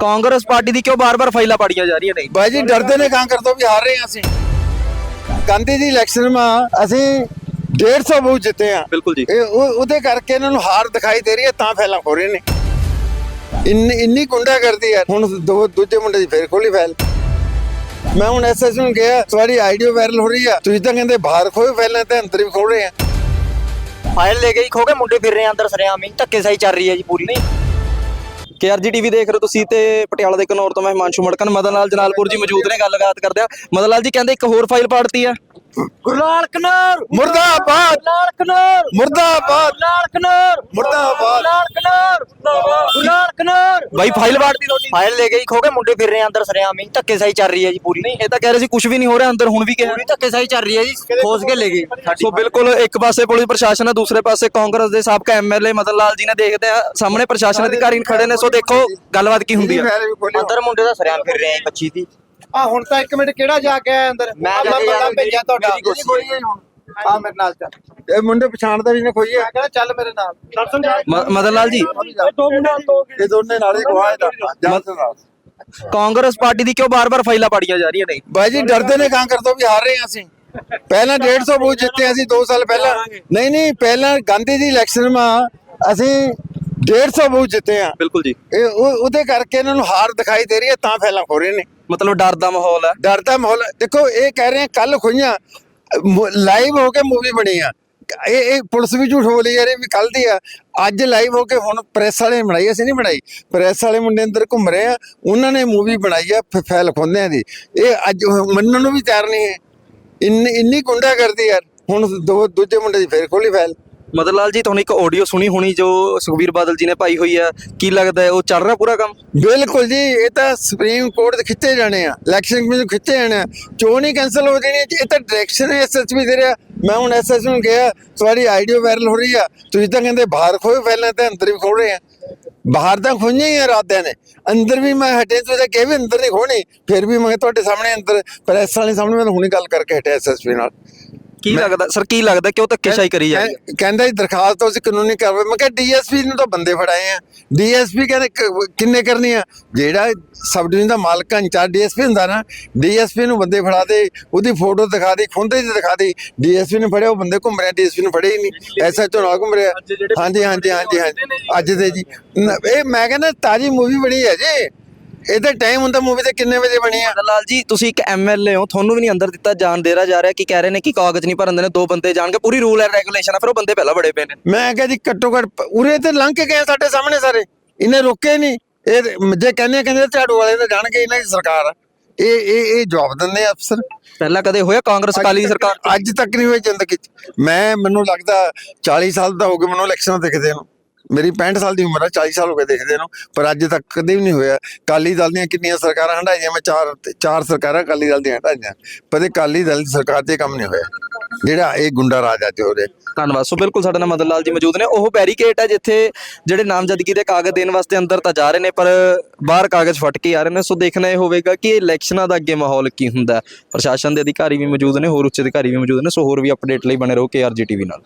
Congress party ਦੀ ਕਿਉਂ ਬਾਰ-ਬਾਰ ਫਾਈਲਾਂ ਪਾੜੀਆਂ ਜਾ ਰਹੀਆਂ ਨੇ? ਬਾਈ ਜੀ ਡਰਦੇ ਨੇ ਕਾਂਗਰਸ ਤੋਂ ਵੀ ਹਾਰ ਰਹੇ ਹਾਂ ਅਸੀਂ। ਗਾਂਧੀ ਦੀ ਇਲੈਕਸ਼ਨ ਮਾ ਅਸੀਂ 150 ਵੋਟ ਜਿੱਤੇ ਆ ਬਿਲਕੁਲ ਜੀ। ਇਹ ਉਹ- ਉਹਦੇ ਕਰਕੇ ਇਹਨਾਂ ਨੂੰ ਹਾਰ ਦਿਖਾਈ ਦੇ ਰਹੀ ਹੈ ਤਾਂ ਫੈਲਾ ਹੋ ਰਹੇ ਨੇ। ਇੰਨੀ ਇੰਨੀ ਗੁੰਡਾ ਕਰਦੀ ਹੈ। ਹੁਣ ਦੋ ਦੂਜੇ ਮੁੰਡੇ ਦੀ ਫੇਰ ਖੋਲੀ ਫੈਲ ਮੈਂ ਹੁਣ ਐਸਐਸ ਨੂੰ ਕਿਹਾ ਤੁਹਾਡੀ ਆਈਡੀਓ ਵਾਇਰਲ ਹੋ ਰਹੀ ਆ। ਤੁਸੀਂ ਤਾਂ ਕਹਿੰਦੇ ਬਾਹਰ ਖੋਏ ਫੈਲਣੇ ਤੇ ਅੰਦਰ ਵੀ ਖੋਲ ਰਹੇ ਆ। ਫਾਈਲ ਲੈ ਕੇ ਹੀ ਖੋ ਕੇ ਮੁੰਡੇ ਫਿਰ ਰਹੇ ਆ ਅੰਦਰ ਸਰਿਆਮ ਹੀ ਧੱਕੇ ਸਾਈ ਚੱਲ ਰਹੀ ਹੈ ਜੀ ਪੂਰੀ। ਕੇਆਰਜੀ ਟੀਵੀ ਦੇਖ ਰਹੇ ਹੋ ਤੁਸੀਂ ਤੇ ਪਟਿਆਲਾ ਦੇ ਕਨੌਰ ਤੋਂ ਮੈਂ ਹਿਮਾਂਸ਼ੂ ਮੜਕਨ ਮਦਨ ਲਾਲ ਜਨਾਲਪੁਰ ਜੀ ਮੌਜੂਦ ਨੇ ਗੱਲਬਾਤ ਕਰਦੇ ਆ ਮਦਨ ਲਾਲ ਜੀ ਕਹਿੰਦੇ ਇੱਕ ਹੋਰ ਫਾਈਲ ਪਾੜਤੀ ਆ ਲਾਲ ਕਨੌਰ ਮੁਰਦਾਬਾਦ! ਲਾਲ ਕਨੌਰ ਮੁਰਦਾਬਾਦ! ਲਾਲ ਕਨੌਰ ਮੁਰਦਾਬਾਦ! ਲਾਲ ਕਨੌਰ ਲਾਲ ਬਾਈ ਫਾਈਲ ਪਾੜਤੀ ਤੁਹਾਡੀ ਫਾਈਲ ਲੈ ਕੇ ਹੀ ਖੋ ਕੇ ਮੁੰਡੇ ਫਿਰ ਰਹੇ ਆ ਅੰਦਰ ਸਰਿਆਮ ਹੀ ਧੱਕੇ ਸਾਈ ਚੱਲ ਰਹੀ ਹੈ ਜੀ ਪੂਰੀ। ਨਹੀਂ ਇਹ ਤਾਂ ਕਹਿ ਰਹੇ ਸੀ ਕੁਝ ਵੀ ਨਹੀਂ ਹੋ ਰਿਹਾ ਅੰਦਰ ਹੁਣ ਵੀ ਕਿਹਾ। ਪੂਰੀ ਧੱਕੇ ਸਾਈ ਚੱਲ ਰਹੀ ਹੈ ਜੀ ਖੋਸ ਕੇ ਲੈ ਗਈ। ਸੋ ਬਿਲਕੁਲ ਇੱਕ ਪਾਸੇ ਪੁਲਿਸ ਪ੍ਰਸ਼ਾਸਨ ਹੈ ਦੂਸਰੇ ਪਾਸੇ ਕਾਂਗਰਸ ਦੇ ਸਾਬਕਾ ਐਮਐਲਏ ਮਦਨ ਲਾਲ ਜੀ ਨੇ ਦੇਖਦੇ ਆ ਸਾਹਮਣੇ ਪ੍ਰਸ਼ਾਸਨ ਅਧਿਕਾਰੀ ਖੜੇ ਨੇ ਸੋ ਦੇਖੋ ਗੱਲਬਾਤ ਕੀ ਹੁੰਦੀ ਖੋਲਿਓ ਅੰਦਰ ਮੁੰਡੇ ਦਾ ਸਰਿਆਮ ਫਿਰ ਰਹੇ ਆ 25 ਦੀ ਆ ਹੁਣ ਤਾਂ ਇੱਕ ਮਿੰਟ ਕਿਹੜਾ ਜਾ ਕੇ ਆਇਆ ਅੰਦਰ? ਮੈਂ ਬੰਦਾ ਭੇਜਿਆ ਤੁਹਾਡਾ। ਹੈ। ਆ ਮੇਰੇ ਨਾਲ ਚੱਲ। ਇਹ ਮੁੰਡੇ ਪਛਾਣਦਾ ਵੀ ਨਾ ਖੋਈਏ ਮੈਂ ਕਹਿੰਦਾ ਚੱਲ ਮੇਰੇ ਨਾਲ। ਮ- ਮਦਨ ਲਾਲ ਜੀ ਦੋ ਮਿੰਟ ਦੋ ਇਹ ਦੋਨੇ ਨਾਲੇ ਗਵਾਹ ਦਾ ਜਾਂਦੇ ਨਾਲ। ਕਾਂਗਰਸ ਪਾਰਟੀ ਦੀ ਕਿਉਂ ਬਾਰ-ਬਾਰ ਫਾਈਲਾਂ ਪਾੜੀਆਂ ਜਾ ਰਹੀਆਂ ਨੇ? ਬਾਈ ਜੀ ਡਰਦੇ ਨੇ ਕਾਂਗਰਸ ਤੋਂ ਵੀ ਹਾਰ ਰਹੇ ਹਾਂ ਅਸੀਂ। ਪਹਿਲਾਂ 150 ਵੋਟ ਜਿੱਤੇ ਅਸੀਂ 2 ਸਾਲ ਪਹਿਲਾਂ। ਨਹੀਂ ਨਹੀਂ ਪਹਿਲਾਂ ਗਾਂਧੀ ਦੀ ਇਲੈਕਸ਼ਨ ਮਾ ਅਸੀਂ 150 ਵੋਟ ਜਿੱਤੇ ਆ ਬਿਲਕੁਲ ਜੀ। ਇਹ ਉਹ- ਉਹਦੇ ਕਰਕੇ ਇਹਨਾਂ ਨੂੰ ਹਾਰ ਦਿਖਾਈ ਦੇ ਰਹੀ ਹੈ ਤਾਂ ਫੈਲਾ ਹੋ ਰਹੇ ਨੇ। ਮਤਲਬ ਡਰ ਦਾ ਮਾਹੌਲ ਹੈ। ਡਰ ਦਾ ਮਾਹੌਲ ਦੇਖੋ ਇਹ ਕਹਿ ਰਹੇ ਕੱਲ ਖੁਈਆਂ। ਲਾਈਵ ਹੋ ਕੇ ਮੂਵੀ ਬਣੀ ਆ। ਇਹ ਇਹ ਪੁਲਿਸ ਵੀ ਝੂਠ ਬੋਲੀ ਜਾ ਰਹੀ ਵੀ ਕੱਲ ਦੀ ਆ। ਅੱਜ ਲਾਈਵ ਹੋ ਕੇ ਹੁਣ ਪ੍ਰੈਸ ਵਾਲੇ ਨੇ ਬਣਾਈ, ਅਸੀਂ ਨਹੀਂ ਬਣਾਈ। ਪ੍ਰੈਸ ਵਾਲੇ ਮੁੰਡੇ ਅੰਦਰ ਘੁੰਮ ਰਹੇ ਆ, ਉਹਨਾਂ ਨੇ ਮੂਵੀ ਬਣਾਈ ਆ ਫੈਲ ਖੋਂਦਿਆਂ ਦੀ। ਇਹ ਅੱਜ ਮੰਨਣ ਨੂੰ ਵੀ ਤਿਆਰ ਨਹੀਂ ਹੈ। ਇੰਨੀ ਇੰਨੀ ਗੁੰਡਾ ਕਰਦੀ ਯਾਰ। ਹੁਣ ਦੋ, ਦੂਜੇ ਮੁੰਡੇ ਦੀ ਫੇਰ ਖੋਲੀ ਫੈਲ ਮਦਨ ਲਾਲ ਜੀ, ਤੁਹਾਨੂੰ ਇੱਕ ਆਡੀਓ ਸੁਣੀ ਹੋਣੀ ਜੋ ਸੁਖਬੀਰ ਬਾਦਲ ਜੀ ਨੇ ਪਾਈ ਹੋਈ ਆ। ਕੀ ਲੱਗਦਾ ਹੈ, ਉਹ ਚੱਲ ਰਿਹਾ ਪੂਰਾ ਕੰਮ? ਬਿਲਕੁਲ ਜੀ, ਇਹ ਤਾਂ ਸੁਪਰੀਮ ਕੋਰਟ ਦੇ ਖਿੱਚੇ ਜਾਣੇ ਆ। ਇਲੈਕਸ਼ਨ ਕਮਿਸ਼ਨ ਖਿੱਚੇ ਜਾਣੇ ਆ। ਚੋਣ ਹੀ ਕੈਨਸਲ ਹੋ ਜਾਣੀ ਇਹ ਤਾਂ ਡਾਇਰੈਕਸ਼ਨ ਹੈ ਐਸਐਸਪੀ ਦੇ ਰਿਹਾ। ਮੈਂ ਹੁਣ ਐਸਐਸ ਨੂੰ ਕਿਹਾ, ਤੁਹਾਡੀ ਆਈਡੀਓ ਵਾਇਰਲ ਹੋ ਰਹੀ ਆ। ਤੁਸੀਂ ਤਾਂ ਕਹਿੰਦੇ ਬਾਹਰ ਖੋਏ ਫੈਲਣੇ ਤੇ ਅੰਦਰ ਵੀ ਖੋਲ ਰਹੇ ਆ। ਬਾਹਰ ਤਾਂ ਖੁੰਝੇ ਹੀ ਆ ਰਾਤਿਆਂ ਨੇ। ਅੰਦਰ ਵੀ ਮੈਂ ਹਟੇ ਤੁਸੀਂ ਤਾਂ ਕਿਹਾ ਵੀ ਅੰਦਰ ਨਹੀਂ ਖੋਣੀ ਫਿਰ ਵੀ ਮੈਂ ਕਿਹਾ ਤੁਹਾਡੇ ਸਾਹਮਣੇ ਅੰਦਰ ਪ੍ਰੈਸ ਵਾਲੇ ਸਾਹਮਣੇ ਮੈਂ ਹੁਣੀ ਗੱਲ ਕਰਕੇ ਹਟਿਆ ਐਸਐਸਪੀ ਨਾਲ। ਕੀ ਲੱਗਦਾ ਸਰ ਕੀ ਲੱਗਦਾ ਕਿਉਂ ਧੱਕੇਸ਼ਾਹੀ ਕਰੀ ਜਾ ਰਹੀ ਹੈ ਕਹਿ- ਕਹਿੰਦਾ ਜੀ ਦਰਖਾਸਤ ਅਸੀਂ ਕਾਨੂੰਨੀ ਕਾਰਵਾਈ ਮੈਂ ਕਿਹਾ ਡੀਐਸਪੀ ਨੂੰ ਤਾਂ ਬੰਦੇ ਫੜਾਏ ਆ। ਡੀਐਸਪੀ ਕਹਿੰਦੇ ਕ- ਕਿੰਨੇ ਕਰਨੀ ਆ? ਜਿਹੜਾ ਸਬ ਡਿਵੀਜ਼ਨ ਦਾ ਮਾਲਕ ਇੰਚਾਰਜ ਡੀਐਸਪੀ ਹੁੰਦਾ ਨਾ ਡੀਐਸਪੀ ਨੂੰ ਬੰਦੇ ਫੜਾ ਦੇ ਉਹਦੀ ਫੋਟੋ ਦਿਖਾ ਦੇ ਖੁੰਦੇ ਦੀ ਦਿਖਾ ਦੇ। ਡੀਐਸਪੀ ਨੇ ਫੜਿਆ ਉਹ ਬੰਦੇ ਘੁੰਮ ਰਿਹਾ ਡੀਐਸਪੀ ਨੂੰ ਫੜੇ ਹੀ ਨਹੀਂ। ਐਸਐਚਓ ਨਾਲ ਘੁੰਮ ਰਿਹਾ। ਹਾਂਜੀ ਹਾਂਜੀ ਹਾਂਜੀ ਹਾਂਜੀ। ਅੱਜ ਦੇ ਜੀ। ਨ- ਇਹ ਮੈਂ ਕਹਿੰਦਾ ਤਾਜੀ ਮੂਵੀ ਬਣੀ ਹੈ ਜੀ। ਇਹਦਾ ਟਾਈਮ ਹੁੰਦਾ ਮੂਵੀ ਤੇ ਕਿੰਨੇ ਵਜੇ ਬਣੀ ਆ? ਲਾਲ ਜੀ ਤੁਸੀਂ ਇੱਕ ਐਮਐਲਏ ਹੋ ਤੁਹਾਨੂੰ ਵੀ ਨਹੀਂ ਅੰਦਰ ਦਿੱਤਾ ਜਾਣ ਦੇ ਰਿਹਾ ਜਾ ਰਿਹਾ ਕੀ ਕਹਿ ਰਹੇ ਨੇ ਕਿ ਕਾਗਜ਼ ਨਹੀਂ ਭਰਨ ਦੇਣੇ ਦੋ ਬੰਦੇ ਜਾਣਗੇ ਪੂਰੀ ਰੂਲ ਐਂਡ ਰੈਗੂਲੇਸ਼ਨ ਆ ਫਿਰ ਉਹ ਬੰਦੇ ਪਹਿਲਾਂ ਬੜੇ ਪਏ ਨੇ। ਮੈਂ ਕਿਹਾ ਜੀ ਘੱਟੋ ਘੱਟ ਪ- ਉਰੇ ਤੇ ਲੰਘ ਕੇ ਗਏ ਸਾਡੇ ਸਾਹਮਣੇ ਸਾਰੇ। ਇਹਨੇ ਰੋਕੇ ਨਹੀਂ ਇਹ ਜੇ ਕਹਿੰਦੇ ਆ, ਕਹਿੰਦੇ ਝਾੜੂ ਵਾਲੇ ਤਾਂ ਜਾਣਗੇ ਇਹਨਾਂ ਦੀ ਸਰਕਾਰ ਆ। ਇਹ ਇਹ ਇਹ ਜਵਾਬ ਦਿੰਦੇ ਆ ਅਫਸਰ। ਪਹਿਲਾਂ ਕਦੇ ਹੋਇਆ ਕਾਂਗਰਸ ਅਕਾਲੀ ਦੀ ਸਰਕਾਰ ਅੱਜ ਤੱਕ ਨਹੀਂ ਹੋਈ ਜ਼ਿੰਦਗੀ 'ਚ। ਮੈਂ ਮੈਨੂੰ ਲੱਗਦਾ 40 ਸਾਲ ਦਾ ਹੋ ਗਏ ਮੈਨੂੰ ਇਲੈਕਸ਼ਨ ਦੇਖਦੇ ਨੂੰ। ਮੇਰੀ 65 ਸਾਲ ਦੀ ਉਮਰ ਹੈ 40 ਸਾਲ ਹੋ ਗਏ ਦੇਖਦੇ ਨੂੰ, ਪਰ ਅੱਜ ਤੱਕ ਕਦੇ ਵੀ ਨਹੀਂ ਹੋਇਆ। ਕਾਲੀ ਦਲ ਦੀਆਂ ਕਿੰਨੀਆਂ ਸਰਕਾਰਾਂ ਹੰਡਾਈਆਂ ਮੈਂ ਚਾਰ ਚਾਰ ਸਰਕਾਰਾਂ ਕਾਲੀ ਦਲ ਦੀਆਂ ਹੰਡਾਈਆਂ ਪਰ ਕਾਲੀ ਦਲ ਸਰਕਾਰ ਤੇ ਕੰਮ ਨਹੀਂ ਹੋਇਆ। ਜਿਹੜਾ ਇਹ ਗੁੰਡਾ ਰਾਜ ਅੱਜ ਹੋ ਰਿਹਾ। ਧੰਨਵਾਦ। ਸੋ ਬਿਲਕੁਲ ਸਾਡੇ ਨਾਲ ਮਦਨ ਲਾਲ ਜੀ ਮੌਜੂਦ ਨੇ। ਉਹ ਬੈਰੀਕੇਡ ਹੈ ਜਿੱਥੇ ਜਿਹੜੇ ਨਾਮਜ਼ਦਗੀ ਦੇ ਕਾਗਜ਼ ਦੇਣ ਵਾਸਤੇ ਅੰਦਰ ਤਾਂ ਜਾ ਰਹੇ ਨੇ, ਪਰ ਬਾਹਰ ਕਾਗਜ਼ ਫਟ ਕੇ ਆ ਰਹੇ ਨੇ। ਸੋ ਦੇਖਣਾ ਇਹ ਹੋਵੇਗਾ ਕਿ ਇਲੈਕਸ਼ਨਾਂ ਦਾ ਅੱਗੇ ਮਾਹੌਲ ਕੀ ਹੁੰਦਾ ਪ੍ਰਸ਼ਾਸਨ ਦੇ ਅਧਿਕਾਰੀ ਵੀ ਮੌਜੂਦ ਨੇ, ਹੋਰ ਉੱਚ ਅਧਿਕਾਰੀ ਵੀ ਮੌਜੂਦ ਨੇ। ਸੋ ਹੋਰ ਵੀ ਅਪਡੇਟ ਲਈ ਬਣੇ ਰਹੋ ਕੇ ਕੇਆਰਜੀ ਟੀਵੀ ਨਾਲ।